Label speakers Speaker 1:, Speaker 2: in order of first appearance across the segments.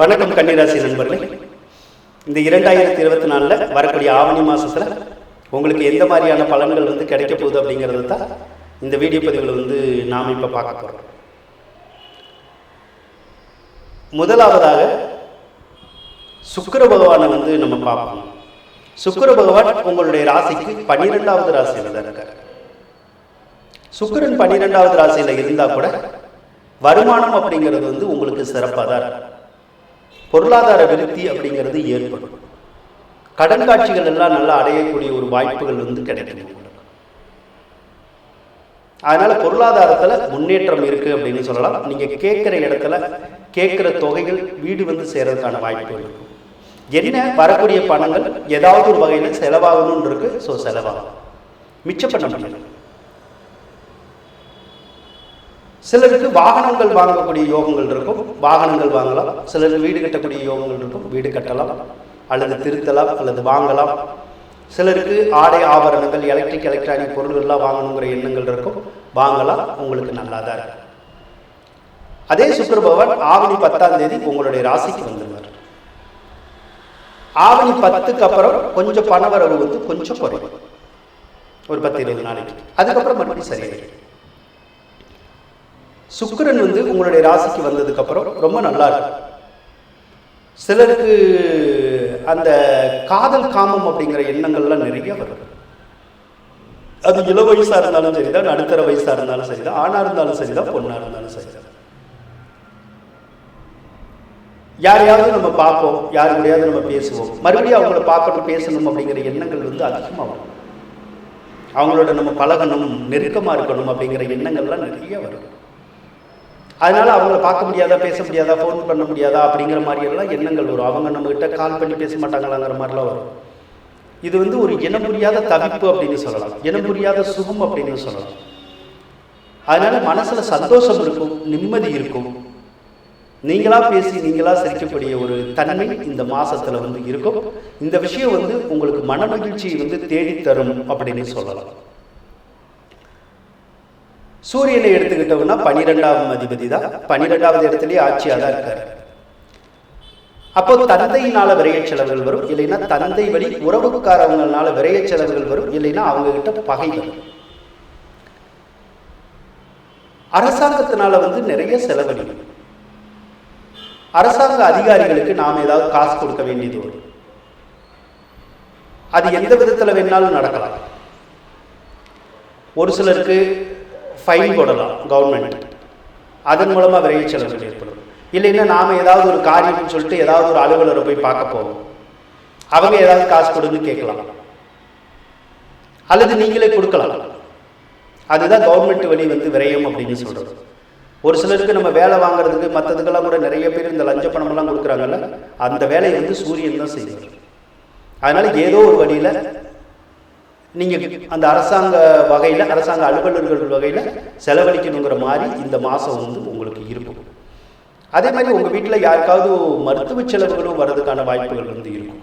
Speaker 1: வணக்கம் கன்னிராசி நண்பர்களே. இந்த இரண்டாயிரத்தி இருபத்தி நாலில் வரக்கூடிய ஆவணி மாதத்தில் உங்களுக்கு எந்த மாதிரியான பலன்கள் வந்து கிடைக்க போகுது அப்படிங்கிறது தான் இந்த வீடியோ பதிவுகளை வந்து நாம் இப்போ பார்க்க போகிறோம் முதலாவதாக சுக்கர பகவானை வந்து நம்ம பார்ப்போம். சுக்கர பகவான் உங்களுடைய ராசிக்கு பன்னிரெண்டாவது ராசியில் தான் இருக்கார். சுக்கரன் பன்னிரெண்டாவது ராசியில் இருந்தால் கூட வருமானம் அப்படிங்கிறது வந்து உங்களுக்கு சிறப்பாக தான் இருக்கும். பொருளாதார விருத்தி அப்படிங்கிறது ஏற்படும். கடன் காட்சிகள் எல்லாம் நல்லா அடையக்கூடிய ஒரு வாய்ப்புகள் வந்து கிடைக்கும். அதனால பொருளாதாரத்தில் முன்னேற்றம் இருக்கு அப்படின்னு சொல்லலாம். நீங்க கேட்குற இடத்துல கேட்குற தொகைகள் வீடு வந்து சேர்றதுக்கான வாய்ப்புகள் இருக்கும். என்ன? வரக்கூடிய பணங்கள் ஏதாவது ஒரு வகையில் செலவாகணும்னு இருக்கு ஸோ செலவாகும். மிச்சப்பட்ட பண்ண சிலருக்கு வாகனங்கள் வாங்கக்கூடிய யோகங்கள் இருக்கும். வாகனங்கள் வாங்கலாம். சிலருக்கு வீடு கட்டக்கூடிய யோகங்கள் இருக்கும். வீடு கட்டலாம். அல்லது திருத்தலாம். அல்லது வாங்கலாம். சிலருக்கு ஆடை ஆபரணங்கள் எலக்ட்ரிக் எலக்ட்ரானிக் பொருள்கள்லாம் வாங்கணுங்கிற எண்ணங்கள் இருக்கும். வாங்கலாம். உங்களுக்கு நல்லா தான் இருக்கும். அதே சுக்கிர பகவான் ஆவணி பத்தாம் தேதி உங்களுடைய ராசிக்கு வந்துடுவார். ஆவணி பத்துக்கு அப்புறம் கொஞ்சம் பணவரவு வந்து கொஞ்சம் குறையும். ஒரு பத்து இருபது நாளைக்கு. அதுக்கப்புறம் மறுபடியும் சரியாயிடும். சுக்கரன் வந்து உங்களுடைய ராசிக்கு வந்ததுக்கு அப்புறம் ரொம்ப நல்லா இருக்கும் சிலருக்கு அந்த காதல் காமம் அப்படிங்கிற எண்ணங்கள்லாம் நிறைய வரும். அது இள வயசா இருந்தாலும் சரிதான் நடுத்தர வயசா இருந்தாலும் சரிதான் ஆணா இருந்தாலும் சரிதான் பொண்ணா இருந்தாலும் சரிதான். யாரையாவது நம்ம பார்ப்போம் யாரு நம்ம பேசுவோம். மறுபடியும் அவங்கள பார்க்கணும் பேசணும் அப்படிங்கிற எண்ணங்கள் வந்து அதிகமாக வரும். அவங்களோட நம்ம பழகணும் நெருக்கமாக இருக்கணும் அப்படிங்கிற எண்ணங்கள்லாம் நிறைய வரும். அதனால அவங்கள பார்க்க முடியாதா பேச முடியாதா ஃபோன் பண்ண முடியாதா அப்படிங்கிற மாதிரியெல்லாம் எண்ணங்கள் வரும். அவங்க நம்மகிட்ட கால் பண்ணி பேச மாட்டாங்களாங்கிற மாதிரிலாம் வரும். இது வந்து ஒரு இனம் புரியாத தவிப்பு அப்படின்னு சொல்லலாம். இனம் புரியாத சுகம் அப்படின்னு சொல்லலாம். அதனால மனசுல சந்தோஷம் இருக்கும் நிம்மதி இருக்கும். நீங்களா பேசி நீங்களா சிரிக்கக்கூடிய ஒரு தன்மை இந்த மாசத்துல வந்து இருக்கும். இந்த விஷயம் வந்து உங்களுக்கு மன மகிழ்ச்சியை வந்து தேடித்தரும் அப்படின்னு சொல்லலாம். சூரியனை எடுத்துக்கிட்டோம்னா பனிரெண்டாவது அதிபதி தான். பனிரெண்டாவது இடத்துலயே ஆட்சியாக தான் இருக்காரு. அப்போ தந்தையினால விரைய செலவுகள் வரும் இல்லைன்னா தந்தை வழி உறவுக்காரவங்களால விரைய செலவுகள் வரும் இல்லைன்னா அவங்க கிட்ட பகை வரும். அரசாங்கத்தினால வந்து நிறைய செலவழிக்கும் அரசாங்க அதிகாரிகளுக்கு நாம் ஏதாவது காசு கொடுக்க வேண்டியது வரும். அது எந்த விதத்தில் வேணாலும் நடக்கலாம். ஒரு சிலருக்கு ஃபைன் போடலாம் கவர்மெண்ட் அதன் மூலமாக விரைவு செலவுகள் ஏற்படும் இல்லைன்னா நாம் ஏதாவது ஒரு காரியம்னு சொல்லிட்டு ஏதாவது ஒரு அலுவலரை போய் பார்க்க போவோம் அவங்க ஏதாவது காசு கொடுன்னு கேட்கலாம். அல்லது நீங்களே கொடுக்கலாம். அதுதான் கவர்மெண்ட் வழி வந்து விரயம் அப்படின்னு சொல்கிறது ஒரு சிலருக்கு நம்ம வேலை வாங்குறதுக்கு மற்றதுக்கெல்லாம் கூட நிறைய பேர் இந்த லஞ்ச பணமெல்லாம் கொடுக்குறாங்கல்ல அந்த வேலையை வந்து சூரியன் தான் செய்வார். அதனால் ஏதோ ஒரு வழியில் நீங்கள் அந்த அரசாங்க வகையில் அரசாங்க அலுவலர்கள் வகையில் செலவழிக்கணுங்கிற மாதிரி இந்த மாதம் வந்து உங்களுக்கு இருக்கும். அதே மாதிரி உங்கள் வீட்டில் யாருக்காவது மருத்துவ செலவுகளும் வர்றதுக்கான வாய்ப்புகள் வந்து இருக்கும்.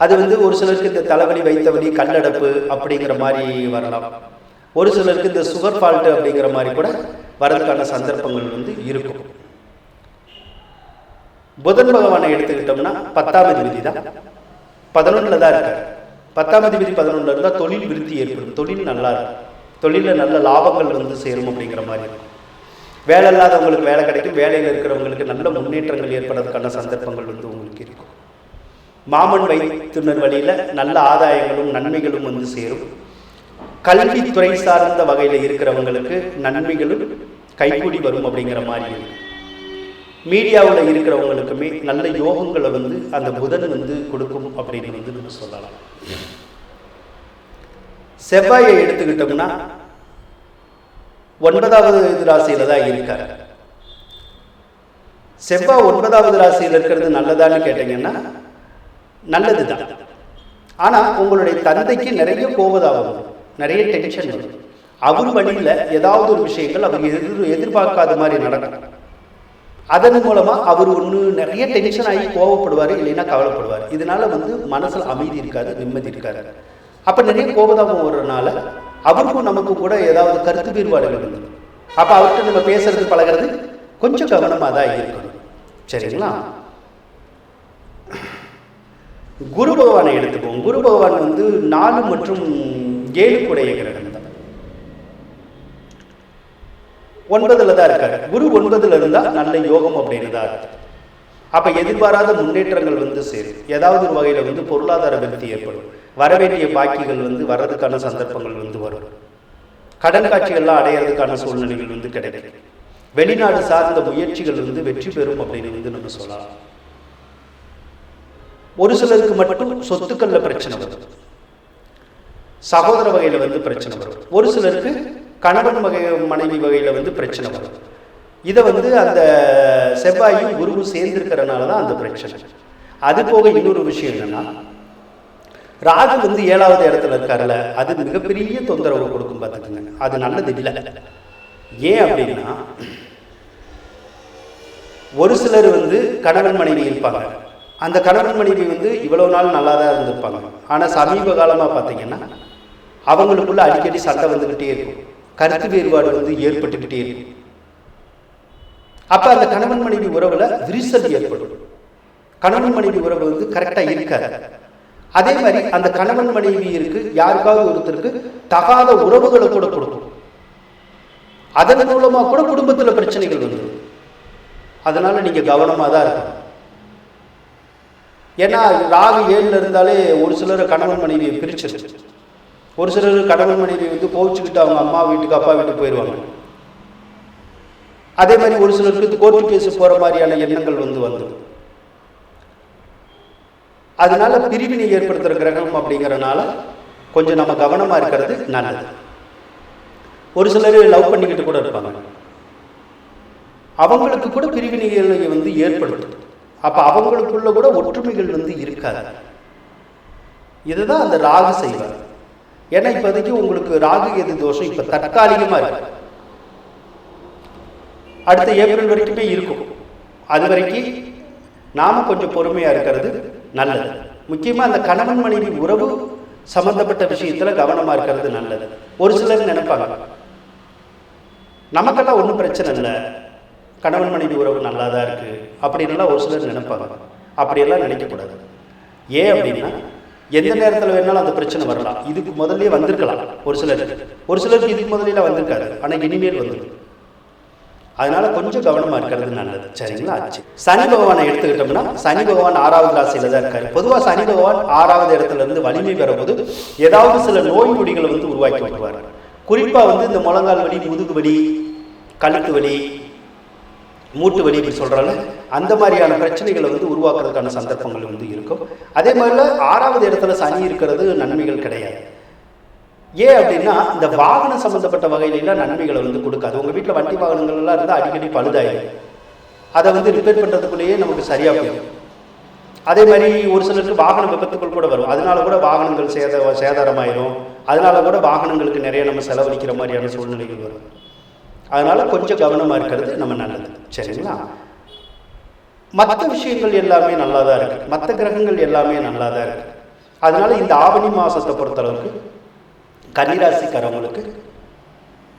Speaker 1: அது வந்து ஒரு சிலருக்கு இந்த தலைவலி வைத்தவலி கல்லடப்பு அப்படிங்கிற மாதிரி வரலாம். ஒரு சிலருக்கு இந்த சுகர் ஃபால்ட்டு அப்படிங்கிற மாதிரி கூட வரதுக்கான சந்தர்ப்பங்கள் வந்து இருக்கும். புதன் பகவானை எடுத்துக்கிட்டோம்னா பத்தாம் விதி தான் பதினொன்றில் தான் இருக்காரு. பத்தாம் அதிபதி பதினொன்றில் இருந்தால் தொழில் விருத்தி ஏற்படும். தொழில் நல்லா இருக்கும் தொழிலில் நல்ல லாபங்கள் வந்து சேரும் அப்படிங்கிற மாதிரி இருக்கும். வேலை இல்லாதவங்களுக்கு வேலை கிடைக்கும். வேலையில் இருக்கிறவங்களுக்கு நல்ல முன்னேற்றங்கள் ஏற்படுறதுக்கான சந்தர்ப்பங்கள் வந்து உங்களுக்கு இருக்கும். மாமன் வைத்துனர் வழியில் நல்ல ஆதாயங்களும் நன்மைகளும் வந்து சேரும். கல்வித்துறை சார்ந்த வகையில் இருக்கிறவங்களுக்கு நன்மைகளும் கைகூடி வரும் அப்படிங்கிற மாதிரி இருக்கும் மீடியாவில் இருக்கிறவங்களுக்குமே நல்ல யோகங்களை வந்து அந்த புதன் வந்து கொடுக்கும் அப்படின்னு வந்து நம்ம சொல்லலாம். செவ்வாயை எடுத்துக்கிட்டோம்னா ஒன்பதாவது ராசியில தான் இருக்கார். செவ்வாய் ஒன்பதாவது ராசியில் இருக்கிறது நல்லதான்னு கேட்டீங்கன்னா நல்லதுதான். ஆனால் உங்களுடைய தந்தைக்கு நிறைய கோபதாபம் நிறைய டென்ஷன் வரும். அவர் வழியில் ஏதாவது ஒரு விஷயங்கள் அவர் எதிர் எதிர்பார்க்காத மாதிரி நடக்கும். அதன் மூலமா அவர் ஒன்று நிறைய டென்ஷன் ஆகி கோவப்படுவார் இல்லைன்னா கவலைப்படுவார். இதனால வந்து மனசில் அமைதி இருக்காது நிம்மதி இருக்காது. அப்போ நிறைய கோபதாபம் வர்றதுனால அவருக்கும் நமக்கும் கூட ஏதாவது கருத்து வேறுபாடுகள் இருந்தது அப்போ அவர்கிட்ட நம்ம பேசுறது பழகிறது கொஞ்சம் கவனமாக தான் இருக்கணும். சரிங்களா? குரு பகவானை எடுத்துப்போம். குரு பகவான் வந்து நாலு மற்றும் ஏழு கூட கிரகம் தான் ஒன்பதுல தான் இருக்காரு. குரு ஒன்பதுல இருந்தா நல்ல யோகம் அப்படின்னு தான் இருக்கு அப்ப எதிர்பாராத முன்னேற்றங்கள் வந்து சேரும். ஏதாவது ஒரு வகையில வந்து பொருளாதார விருத்தி ஏற்படும். வரவேண்டிய பாக்கிகள் வந்து வர்றதுக்கான சந்தர்ப்பங்கள் வந்து வரும். கடன் காட்சிகள்லாம் அடையிறதுக்கான சூழ்நிலைகள் வந்து கிடைக்கும். வெளிநாடு சார்ந்த முயற்சிகள் வந்து வெற்றி பெறும் அப்படின்னு வந்து நம்ம சொல்லலாம். ஒரு சிலருக்கு மட்டும் சொத்துக்கள்ல பிரச்சனை வரும். சகோதர வகையில வந்து பிரச்சனை வரும். ஒரு சிலருக்கு கணவன் வகை மனைவி வகையில் வந்து பிரச்சனை வரும். இதை வந்து அந்த செவ்வாயும் குருவும் சேர்ந்திருக்கிறனால தான் அந்த பிரச்சனை. அது போக இன்னொரு விஷயம் என்னன்னா ராகு வந்து ஏழாவது இடத்துல இருக்காருல்ல அது மிகப்பெரிய தொந்தரவு கொடுக்கும் பார்த்துக்கோங்க. அது நல்லது இல்லை. ஏன் அப்படின்னா ஒரு சிலர் வந்து கணவன் மனைவி இருப்பாங்க. அந்த கணவன் மனைவி வந்து இவ்வளவு நாள் நல்லா தான் இருந்திருப்பாங்க. ஆனால் சமீப காலமாக பார்த்தீங்கன்னா அவங்களுக்குள்ள அடிக்கடி சண்டை வந்துக்கிட்டே இருக்கும். கருத்து வேறுபாடு வந்து ஏற்பட்டுக்கிட்டே இருக்கு. அப்ப அந்த கணவன் மனைவி உறவுல விரிசல் ஏற்படும். கணவன் மனைவி உறவு வந்து கரெக்டா இருக்காது. அதே மாதிரி அந்த கணவன் மனைவி இருக்கு யாருக்காவது ஒருத்தருக்கு தகாத உறவுகளை கூட கொடுக்கும். அதன் மூலமா கூட குடும்பத்துல பிரச்சனைகள் வந்துடும். அதனால நீங்க கவனமா தான் இருக்கணும். ஏன்னா ராகு ஏழுல இருந்தாலே ஒரு சிலர் கணவன் மனைவியை பிரிச்சிருக்கு ஒரு சிலர் கடவுள் மனைவி வந்து கோவிச்சுக்கிட்டு அவங்க அம்மா வீட்டுக்கு அப்பா வீட்டுக்கு போயிடுவாங்க அதே மாதிரி ஒரு சிலருக்கு கோர்ட்டு கேஸ் போகிற மாதிரியான எண்ணங்கள் வந்து வந்துடும் அதனால பிரிவினை ஏற்படுத்துகிற கிரகம் அப்படிங்கிறனால கொஞ்சம் நம்ம கவனமாக இருக்கிறது நல்லது. ஒரு சிலர் லவ் பண்ணிக்கிட்டு கூட இருப்பாங்க. அவங்களுக்கு கூட பிரிவினைகளை வந்து ஏற்படுத்தும். அப்போ அவங்களுக்குள்ள கூட ஒற்றுமைகள் வந்து இருக்காது. இதுதான் அந்த ராகு செய்வார். ஏன்னா இப்போதைக்கு உங்களுக்கு ராகு எது தோஷம் இப்போ தற்காலிகமாக இருக்கு. அடுத்த ஏப்ரல் வரைக்குமே இருக்கும். அது வரைக்கும் நாம் கொஞ்சம் பொறுமையாக இருக்கிறது நல்லது. முக்கியமாக அந்த கணவன் மனைவி உறவு சம்பந்தப்பட்ட விஷயத்தில் கவனமாக இருக்கிறது நல்லது. ஒரு சிலர் நினைப்பாங்க நமக்கெல்லாம் ஒன்றும் பிரச்சனை இல்லை. கணவன் மனைவி உறவு நல்லா தான் இருக்குது அப்படின்னுலாம் ஒரு சிலர் நினைப்பாங்க. அப்படியெல்லாம் நினைக்கக்கூடாது. ஏன் அப்படின்னா எந்த நேரத்தில் வேணாலும் அந்த பிரச்சனை வரலாம். இதுக்கு முதல்ல வந்திருக்கலாம். ஒரு சிலர். ஒரு சிலருக்கு இதுக்கு முதல்ல வந்திருக்காரு. ஆனால் இனிமேல் வந்துடும். அதனால கொஞ்சம் கவனமா இருக்கிறது நல்லது. சரிங்களா? ஆச்சு. சனி பகவானை எடுத்துக்கிட்டோம்னா சனி பகவான் ஆறாவது ராசியில தான் இருக்காரு. பொதுவாக சனி பகவான் ஆறாவது இடத்துல இருந்து வலிமை பெறும்போது ஏதாவது சில நோய் நொடிகளை வந்து உருவாக்கி விட்டுவார் குறிப்பா வந்து இந்த முழங்கால் வலி முதுகு வலி கழுத்து வலி மூட்டு வலி இப்படி சொல்றாங்க. அந்த மாதிரியான பிரச்சனைகளை வந்து உருவாக்குறதுக்கான சந்தர்ப்பங்கள் வந்து இருக்கும். அதே மாதிரில ஆறாவது இடத்துல சனி இருக்கிறது நன்மைகள் கிடையாது. ஏன் அப்படின்னா இந்த வாகனம் சம்மந்தப்பட்ட வகையிலாம் நன்மைகளை வந்து கொடுக்காது. உங்கள் வீட்டில் வண்டி வாகனங்கள்லாம் இருந்தால் அடிக்கடி பழுதாயிடும் அதை வந்து ரிப்பேர் பண்ணுறதுக்குள்ளேயே நமக்கு சரியாக போயிடும். அதே மாதிரி ஒரு சிலருக்கு வாகன விபத்துக்கள் கூட வரும். அதனால கூட வாகனங்கள் சேத சேதாரமாயிரும். அதனால கூட வாகனங்களுக்கு நிறைய நம்ம செலவழிக்கிற மாதிரியான சூழ்நிலைகள் வரும். அதனால் கொஞ்சம் கவனமாக இருக்கிறது நம்ம நல்லது. சரிங்களா? மற்ற விஷயங்கள் எல்லாமே நல்லா தான் இருக்குது மற்ற கிரகங்கள் எல்லாமே நல்லா தான் இருக்குது அதனால் இந்த ஆவணி மாதத்தை பொறுத்தளவுக்கு கன்னிராசிக்காரவங்களுக்கு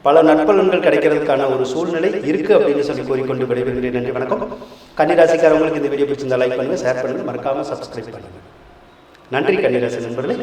Speaker 1: பல நற்பலன்கள் கிடைக்கிறதுக்கான ஒரு சூழ்நிலை இருக்குது அப்படின்னு சொல்லி கூறிக்கொண்டு விடைபெறுகிறேன். நன்றி வணக்கம். கன்னிராசிக்காரவங்களுக்கு இந்த வீடியோ பிடிச்சிருந்தா லைக் பண்ணுங்கள் ஷேர் பண்ணுங்கள் மறக்காமல் சப்ஸ்கிரைப் பண்ணுங்கள் நன்றி கன்னிராசி நண்பர்களே.